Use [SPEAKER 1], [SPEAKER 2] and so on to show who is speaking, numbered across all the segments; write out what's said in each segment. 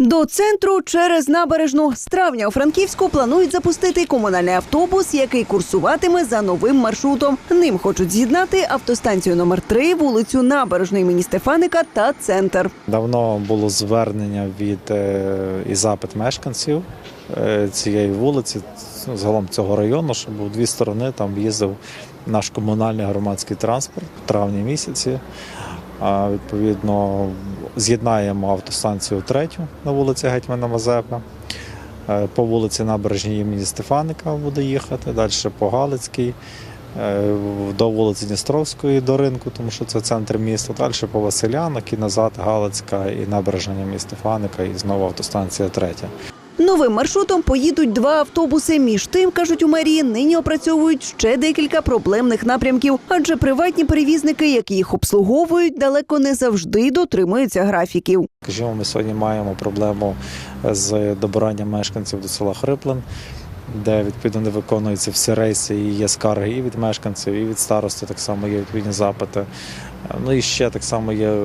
[SPEAKER 1] До центру через набережну з травня у Франківську планують запустити комунальний автобус, який курсуватиме за новим маршрутом. Ним хочуть з'єднати автостанцію номер 3 вулицю Набережної імені Стефаника та центр.
[SPEAKER 2] Давно було звернення від е, і запит мешканців е, цієї вулиці, ну, загалом цього району, щоб у дві сторони там їздив наш комунальний громадський транспорт в травні місяці. Відповідно з'єднаємо автостанцію третю на вулиці Гетьмана Мазепи. Е, По вулиці Набережній імені Стефаника буде їхати, далі по Галицькій, е, до вулиці Дністровської до ринку, тому що це центр міста. Далі по Василянок і назад Галицька і набережна імені Стефаника, і знову автостанція третя.
[SPEAKER 1] Новим маршрутом поїдуть два автобуси. Між тим, кажуть у мерії, нині опрацьовують ще декілька проблемних напрямків, адже приватні перевізники, які їх обслуговують, далеко не завжди дотримуються графіків.
[SPEAKER 2] Скажімо, ми сьогодні маємо проблему з добиранням мешканців до села Хриплин, де відповідно не виконуються всі рейси, і є скарги і від мешканців, і від старости так само є відповідні запити. Ну і ще так само є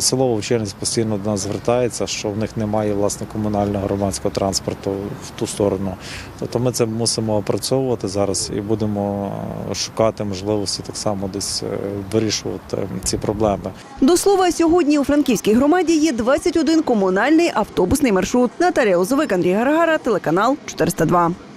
[SPEAKER 2] село Вовчерність постійно до нас звертається, що в них немає власне комунального громадського транспорту в ту сторону. Тобто ми це мусимо опрацьовувати зараз і будемо шукати можливості так само десь е, вирішувати ці проблеми.
[SPEAKER 1] До слова, сьогодні у Франківській громаді є 21 комунальний автобусний маршрут. Наталія Озовик, Андрій Гаргара, телеканал 402.